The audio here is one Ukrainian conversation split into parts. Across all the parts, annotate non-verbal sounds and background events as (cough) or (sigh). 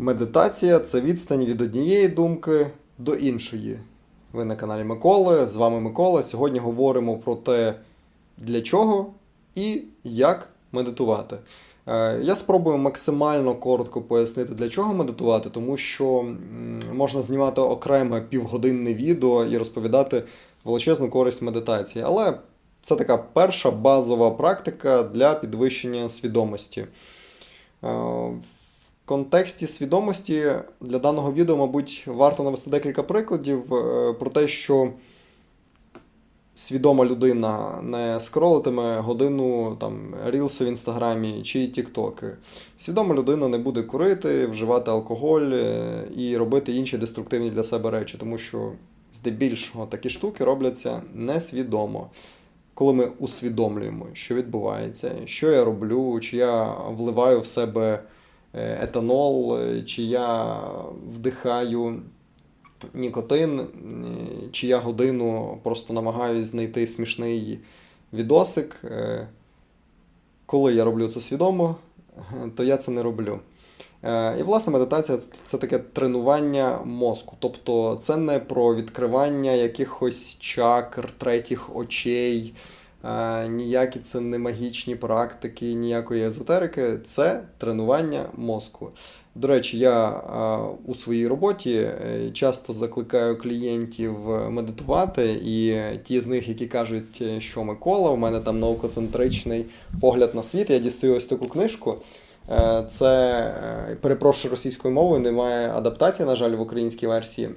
Медитація це відстань від однієї думки до іншої. Ви на каналі Миколи. З вами Микола. Сьогодні говоримо про те, для чого і як медитувати. Е, Я спробую максимально коротко пояснити, для чого медитувати, тому що можна знімати окреме півгодинне відео і розповідати величезну користь медитації. Але це така перша базова практика для підвищення свідомості. Контексті свідомості для даного відео, мабуть, варто навести декілька прикладів е, про те, що свідома людина не скролитиме годину там рілси в інстаграмі чи тіктоки. Свідома людина не буде курити, вживати алкоголь е, і робити інші деструктивні для себе речі, тому що здебільшого такі штуки робляться несвідомо. Коли ми усвідомлюємо, що відбувається, що я роблю, чи я вливаю в себе етанол, е, чи я вдихаю нікотин, е, чи я годину просто намагаюсь знайти смішний відосик. Е, Коли я роблю це свідомо, е, то я це не роблю. Е, І, власне, медитація це таке тренування мозку. Тобто це не про відкривання якихось чакр, третіх очей, е, ніякі це не магічні практики, ніякої езотерики. Це тренування мозку. До речі, я е, у своїй роботі е, часто закликаю клієнтів е, медитувати, і ті з них, які кажуть, е, що Микола, у мене там наукоцентричний погляд на світ, я дістаю ось таку книжку. Е, Це е, перепрошую російською мовою, немає адаптації, на жаль, в українській версії.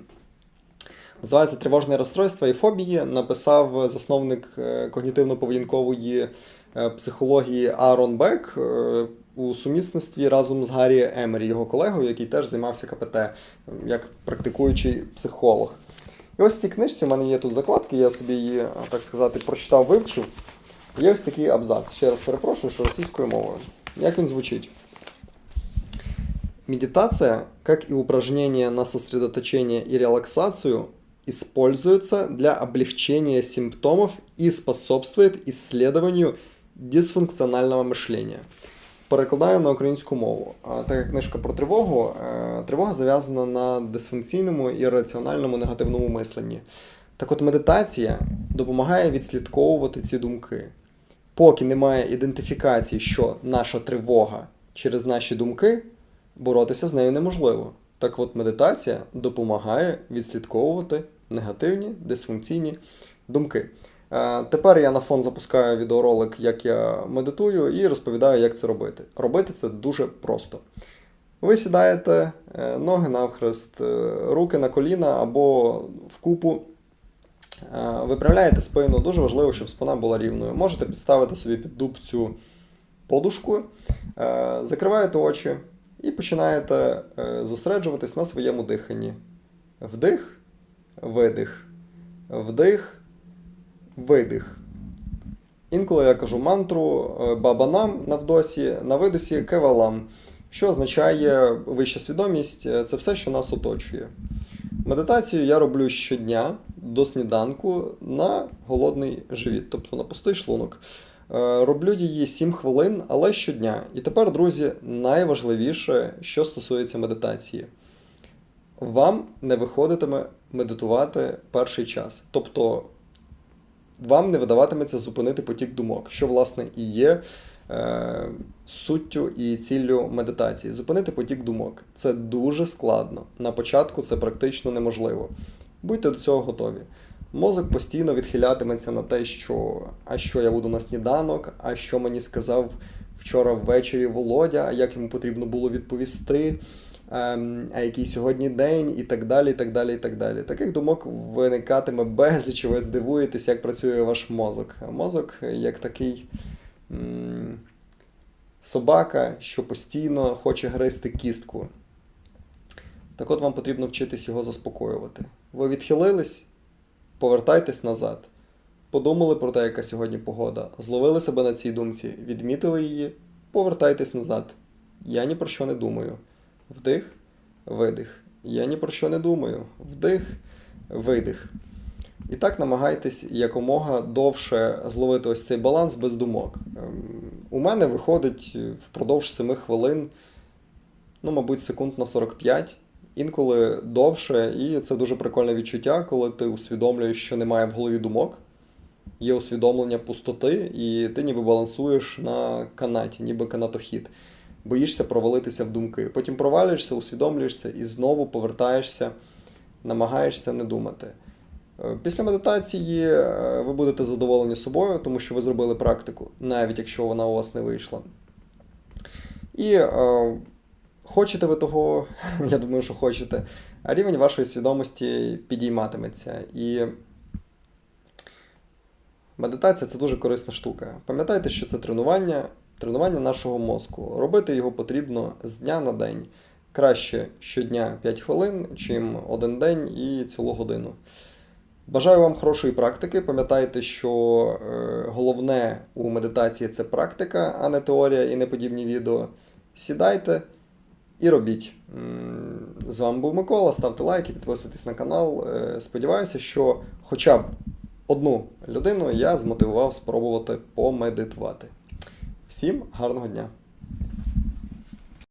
Називається Тривожне розстройство і фобії. Написав засновник е, когнітивно-поведінкової е, психології Аарон Бек е, у сумісництві разом з Гаррі Емері, його колегою, який теж займався КПТ як практикуючий психолог. І ось в цій книжці, у мене є тут закладки, я собі її, так сказати, прочитав, вивчив. Є ось такий абзац. Ще раз перепрошую, що російською мовою. Як він звучить? Медитация, как и упражнение на сосредоточение и релаксацию, используется для облегчения симптомов и способствует исследованию дисфункціонального мишлення. Перекладаю на українську мову. А, Так як книжка про тривогу, е, тривога зав'язана на дисфункційному і раціональному негативному мисленні. Так от медитація допомагає відслідковувати ці думки. Поки немає ідентифікації, що наша тривога через наші думки, боротися з нею неможливо. Так от медитація допомагає відслідковувати негативні дисфункційні думки. Е, Тепер я на фон запускаю відеоролик, як я медитую, і розповідаю, як це робити. Робити це дуже просто. Ви сідаєте, е, ноги навхрест, е, руки на коліна або в купу. Виправляєте спину. Дуже важливо, щоб спина була рівною. Можете підставити собі під дубцю подушку, е, закриваєте очі і починаєте зосереджуватись на своєму диханні. Вдих, видих, вдих, видих. Інколи я кажу мантру е, бабанам на вдосі, на видосі кевалам, що означає вища свідомість це все, що нас оточує. Медитацію я роблю щодня до сніданку на голодний живіт, тобто на пустий шлунок. Е, Роблю її 7 хвилин, але щодня. І тепер, друзі, найважливіше, що стосується медитації. Вам не виходитиме медитувати перший час. Тобто вам не видаватиметься зупинити потік думок, що, власне, і є е, суттю і ціллю медитації. Зупинити потік думок. Це дуже складно. На початку це практично неможливо. Будьте до цього готові. Мозок постійно відхилятиметься на те, що а що я буду на сніданок, а що мені сказав вчора ввечері Володя, а як йому потрібно було відповісти, ем, а який сьогодні день, і так далі. і так далі, і так далі. Таких думок виникатиме безліч, ви здивуєтесь, як працює ваш мозок. Мозок як такий м- собака, що постійно хоче гризти кістку. Так от вам потрібно вчитись його заспокоювати. Ви відхилились, повертайтесь назад. Подумали про те, яка сьогодні погода, зловили себе на цій думці, відмітили її, повертайтесь назад. Я ні про що не думаю. Вдих, видих. Я ні про що не думаю. Вдих, видих. І так намагайтесь якомога довше зловити ось цей баланс без думок. Ем, У мене виходить впродовж 7 хвилин ну, мабуть, секунд на 45, інколи довше, і це дуже прикольне відчуття, коли ти усвідомлюєш, що немає в голові думок, є усвідомлення пустоти, і ти ніби балансуєш на канаті, ніби канатохід. Боїшся провалитися в думки. Потім провалюєшся, усвідомлюєшся і знову повертаєшся, намагаєшся не думати. Е, Після медитації е, ви будете задоволені собою, тому що ви зробили практику, навіть якщо вона у вас не вийшла. І е, хочете ви того, (laughs) я думаю, що хочете, а рівень вашої свідомості підійматиметься. І медитація це дуже корисна штука. Пам'ятайте, що це тренування, тренування нашого мозку. Робити його потрібно з дня на день. Краще щодня 5 хвилин, чим один день і цілу годину. Бажаю вам хорошої практики. Пам'ятайте, що е, головне у медитації це практика, а не теорія і не подібні відео. Сідайте і робіть. З вами був Микола. Ставте лайки, підписуйтесь на канал. Е, Сподіваюся, що хоча б одну людину я змотивував спробувати помедитувати. Всім гарного дня!